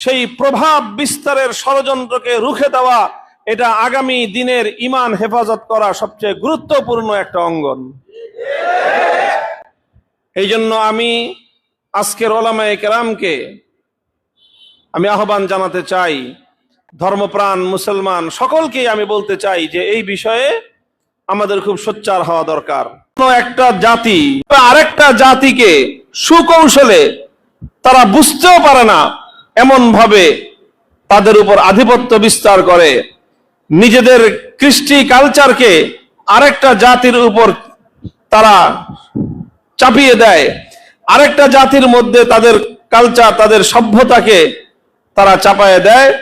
সেই প্রভাব বিস্তারের ষড়যন্ত্রকে রুখে দেওয়া, এটা আগামী দিনের ইমান হেফাজত করা সবচেয়ে গুরুত্বপূর্ণ একটা অঙ্গন। এই জন্য আমি আজকের ওলামায়ে কেরামকে আমি আহ্বান জানাতে চাই, ধর্মপ্রাণ মুসলমান সকলকেই আমি বলতে চাই যে এই বিষয়ে আমাদের খুব সোচ্চার হওয়া দরকার। একটা জাতি আরেকটা জাতিকে সুকৌশলে তারা বুঝতেও পারে না এমন ভাবে তাদের উপর আধিপত্য বিস্তার করে। নিজেদের কৃষ্টি কালচারকে আরেকটা জাতির উপর তারা চাপিয়ে দেয়। আরেকটা জাতির মধ্যে তাদের কালচার, তাদের সভ্যতাকে তারা চাপায়ে দেয়।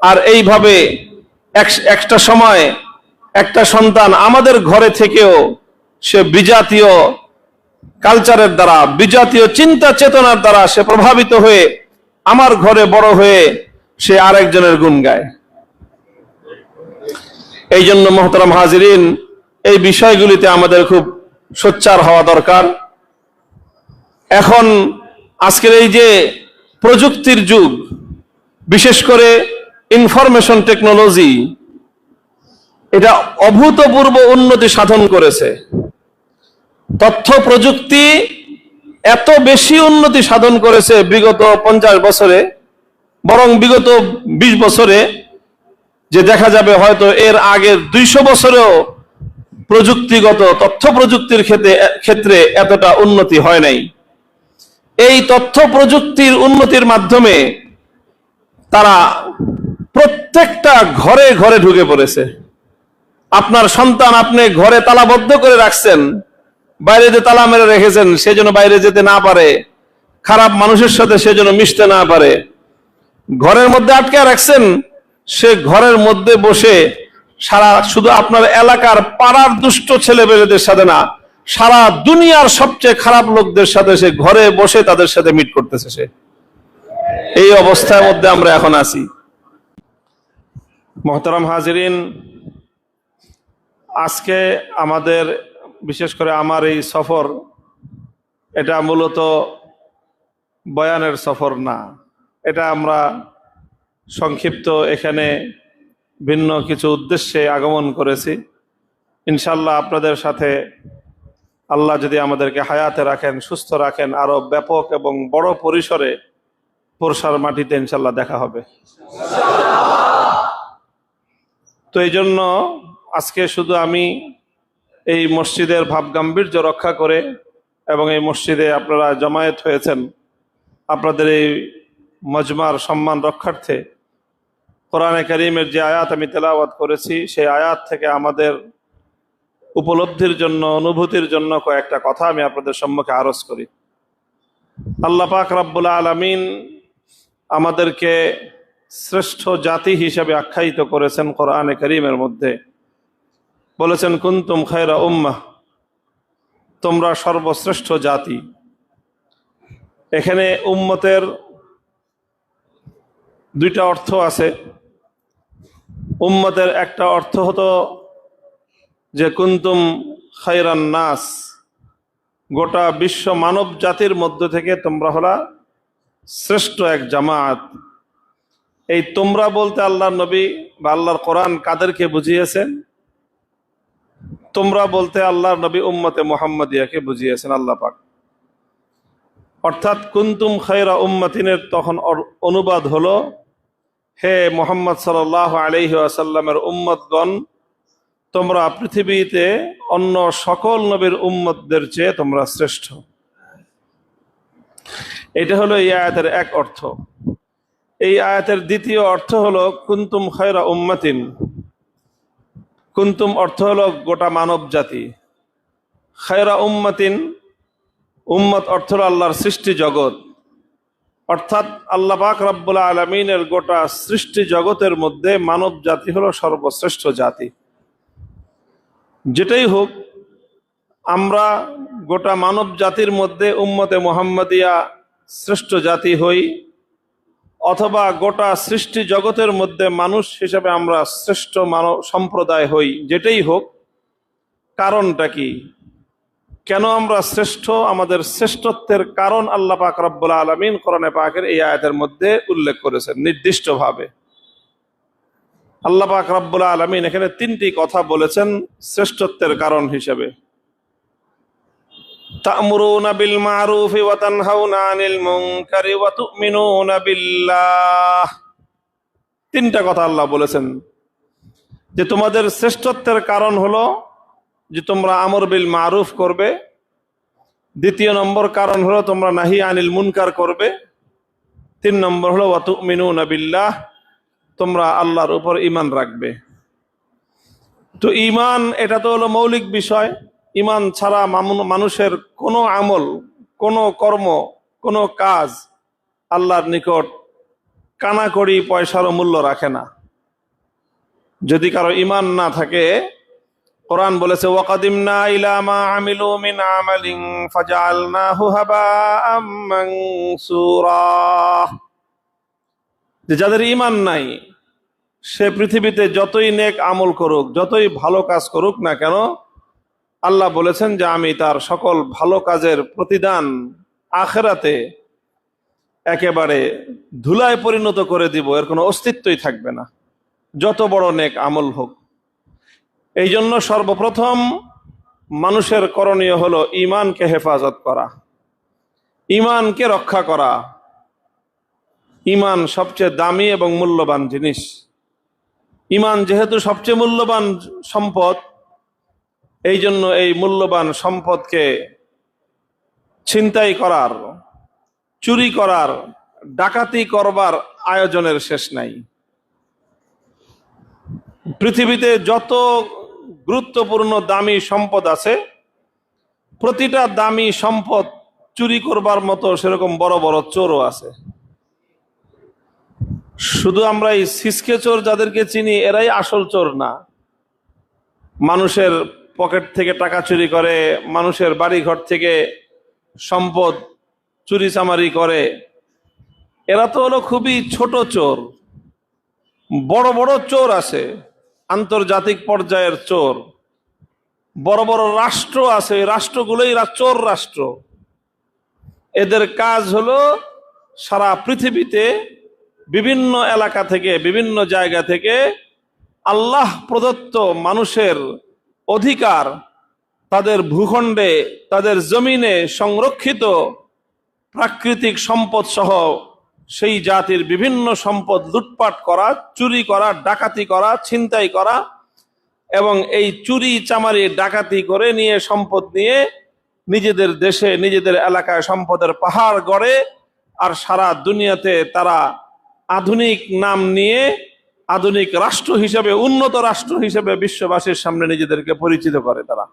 আর এইভাবে এক- একটা সময় একটা সন্তান আমাদের ঘরে থেকেও সে বিজাতীয় কালচারের দ্বারা, বিজাতীয় চিন্তা চেতনার দ্বারা সে প্রভাবিত হয়ে আমার ঘরে বড় হয়ে সে আরেকজনের গুণ গায়। এই জন্য মহতরম হাজিরিন, এই বিষয়গুলিতে আমাদের খুব সোচ্চার হওয়া দরকার। এখন আজকের এই যে প্রযুক্তির যুগ, বিশেষ করে ইনফরমেশন টেকনোলজি, এটা অভূতপূর্ব উন্নতি সাধন করেছে। তথ্য প্রযুক্তি এত বেশি উন্নতি সাধন করেছে বিগত পঞ্চাশ বছরে, বরং বিগত বিশ বছরে, যে দেখা যাবে হয়তো এর আগের দুইশো বছরেও প্রযুক্তিগত, তথ্য প্রযুক্তির ক্ষেত্রে ক্ষেত্রে এতটা উন্নতি হয় নাই। এই তথ্য প্রযুক্তির উন্নতির মাধ্যমে তারা প্রত্যেকটা ঘরে ঘরে ঢুকে পড়েছে। আপনার সন্তান আপনি ঘরে তালাবদ্ধ করে রাখছেন বাইরে যে তালা মেরে রেখেছেন সে যেন বাইরে যেতে না পারে। খারাপ মানুষের সাথে সে যেন মিশতে না পারে। ঘরের মধ্যে আটকে রাখছেন, সে ঘরের মধ্যে বসে সারা শুধু আপনার এলাকার পাড়ার দুষ্ট ছেলেমেয়েদের সাথে না, সারা দুনিয়ার সবচেয়ে খারাপ লোকদের সাথে সে ঘরে বসে তাদের সাথে মিট করতেছে সে। এই অবস্থার মধ্যে আমরা এখন আছি। মহতারাম হাজিরিন, আজকে আমাদের বিশেষ করে আমার এই সফর, এটা মূলত বয়ানের সফর না। এটা আমরা সংক্ষিপ্ত এখানে ভিন্ন কিছু উদ্দেশ্যে আগমন করেছি। ইনশাল্লাহ আপনাদের সাথে আল্লাহ যদি আমাদেরকে হায়াতে রাখেন, সুস্থ রাখেন, আরও ব্যাপক এবং বড় পরিসরে পোরসার মাটিতে ইনশাল্লাহ দেখা হবে। তো এই জন্য আজকে শুধু আমি এই মসজিদের ভাব গাম্ভীর্য রক্ষা করে এবং এই মসজিদে আপনারা জমায়েত হয়েছেন। আপনাদের এই মজমার সম্মান রক্ষার্থে কোরআনে করিমের যে আয়াত আমি তেলাওয়াত করেছি, সেই আয়াত থেকে আমাদের উপলব্ধির জন্য, অনুভূতির জন্য কয়েকটা কথা আমি আপনাদের সম্মুখে আরজ করি। আল্লাহ পাক রাব্বুল আলামিন আমাদেরকে শ্রেষ্ঠ জাতি হিসেবে আখ্যায়িত করেছেন কোরআনে করিমের মধ্যে। বলেছেন, কুন্তুম খায়রা উম্মাহ, তোমরা সর্বশ্রেষ্ঠ জাতি। এখানে উম্মতের দুইটা অর্থ আছে। উম্মতের একটা অর্থ হতো যে, কুন্তুম খাইরান নাস, গোটা বিশ্ব মানব জাতির মধ্য থেকে তোমরা হলা শ্রেষ্ঠ এক জামাত। এই তোমরা বলতে আল্লাহর নবী বা আল্লাহর কোরআন কাদেরকে বুঝিয়েছেন? তোমরা বলতে আল্লাহর নবী উম্মতে মোহাম্মদিয়াকে বুঝিয়েছেন আল্লাহ পাক। অর্থাৎ কুন্তুম খাইরা উম্মাতিনের তখন অনুবাদ হলো, হে মোহাম্মদ সাল আলহি আসাল্লামের উম্মতগণ, তোমরা পৃথিবীতে অন্য সকল নবীর উম্মতদের চেয়ে তোমরা শ্রেষ্ঠ। এটা হলো এই আয়াতের এক অর্থ। এই আয়াতের দ্বিতীয় অর্থ হলো, কুন্তুম খায়রা উম্মাতিন কুন্তুম অর্থ হলো গোটা মানব জাতি খায়রা উম্মাতিন, উম্মত অর্থ হলো আল্লাহর সৃষ্টি জগৎ। অর্থাৎ আল্লাহ পাক রব্বুল আলমিনের গোটা সৃষ্টি জগতের মধ্যে মানব জাতি হলো সর্বশ্রেষ্ঠ জাতি। যেটাই হোক, আমরা গোটা মানব জাতির মধ্যে উম্মতে মোহাম্মদিয়া শ্রেষ্ঠ জাতি হই। অথবা গোটা সৃষ্টি জগতের মধ্যে মানুষ হিসেবে আমরা শ্রেষ্ঠ মানব সম্প্রদায় হই, যেটাই হোক, কারণটা কি? কেন আমরা শ্রেষ্ঠ? আমাদের শ্রেষ্ঠত্বের কারণ আল্লাহ পাক রব্বুল আলমিন কোরআনে পাকের এই আয়াতের মধ্যে উল্লেখ করেছেন, নির্দিষ্টভাবে। আল্লাহ পাক রব্বুল আলমিন এখানে তিনটি কথা বলেছেন শ্রেষ্ঠত্বের কারণ হিসেবে। তা'মুরুনা বিল মা'রুফি ওয়া তানহাউনা আনিল মুনকারি ওয়া তু'মিনুনা বিল্লাহ। তিনটা কথা আল্লাহ বলেছেন। যে তোমাদের শ্রেষ্ঠত্বের কারণ হলো যে তোমরা আমর বিল মারুফ করবে। দ্বিতীয় নম্বর কারণ হলো তোমরা নাহি আনিল মুনকার করবে। তিন নম্বর হলো ওয়াতু মিনু নাবিল্লাহ তোমরা আল্লাহর উপর ইমান রাখবে। তো ইমান এটা তো হলো মৌলিক বিষয়। ইমান ছাড়া মানুষের কোনো আমল, কোনো কর্ম, কোনো কাজ আল্লাহর নিকট কানাকড়ি পয়সারও মূল্য রাখে না। যদি কারও ইমান না থাকে, কোরআন বলেছে, ওয়াকাদিমনা ইলা মা আমিলু আমালিন ফাজআলনাহু হাবাআম মানসুরা। যে যাদের ইমান নাই, সে পৃথিবীতে যতই নেক আমল করুক, যতই ভালো কাজ করুক না কেন আল্লাহ বলেছেন যে আমি তার সকল ভালো কাজের প্রতিদান আখেরাতে একেবারে ধুলায় পরিণত করে দিব, এর কোনো অস্তিত্বই থাকবে না। যত বড় নেক আমল হোক। এই জন্য সর্বপ্রথম মানুষের করণীয় হলো ইমানকে হেফাজত করা ইমানকে রক্ষা করা। ইমান সবচেয়ে দামি এবং মূল্যবান জিনিস। ইমান যেহেতু সবচেয়ে মূল্যবান সম্পদ এই জন্য এই মূল্যবান সম্পদকে ছিনতাই করার, চুরি করার, ডাকাতি করবার আয়োজনের শেষ নাই। পৃথিবীতে যত গুরুত্বপূর্ণ দামি সম্পদ আছে, প্রতিটা দামি সম্পদ চুরি করবার মতো সেরকম বড় বড় চোরও আছে। শুধু আমরা এই সিসকে চোর যাদেরকে চিনি, এরাই আসল চোর না। মানুষের পকেট থেকে টাকা চুরি করে, মানুষের বাড়ি ঘর থেকে সম্পদ চুরি চামারি করে। এরা তো হলো খুবই ছোট চোর। বড় বড় চোর আছে, আন্তর্জাতিক পর্যায়ের চোর। বড় বড় রাষ্ট্র আছে রাষ্ট্রগুলোই চোর রাষ্ট্র। এদের কাজ হলো সারা পৃথিবীতে বিভিন্ন এলাকা থেকে, বিভিন্ন জায়গা থেকে আল্লাহ প্রদত্ত মানুষের অধিকার তাদের ভূখণ্ডে, তাদের জমিনে সংরক্ষিত প্রাকৃতিক সম্পদ সহ সেই জাতির বিভিন্ন সম্পদ লুটপাট করা, চুরি করা, ডাকাতি করা, ছিনতাই করা এবং এই চুরি চামারি ডাকাতি করে নিয়ে সম্পদ নিয়ে নিজেদের দেশে, নিজেদের এলাকায় সম্পদের পাহাড় গড়ে আর সারা দুনিয়াতে তারা আধুনিক নাম নিয়ে আধুনিক রাষ্ট্র হিসেবে, উন্নত রাষ্ট্র হিসেবে বিশ্ববাসীর সামনে নিজেদেরকে পরিচিত করে তারা।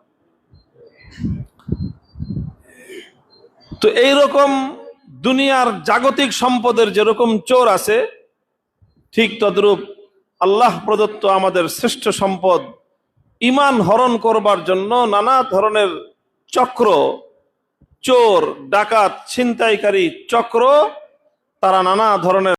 তো এই রকম দুনিয়ার জাগতিক সম্পদের যেরকম চোর আছে, ঠিক তদ্রূপ আল্লাহ প্রদত্ত আমাদের শ্রেষ্ঠ সম্পদ ইমান হরণ করবার জন্য নানা ধরনের চক্র, চোর, ডাকাত, ছিনতাইকারী চক্র, তারা নানা ধরনের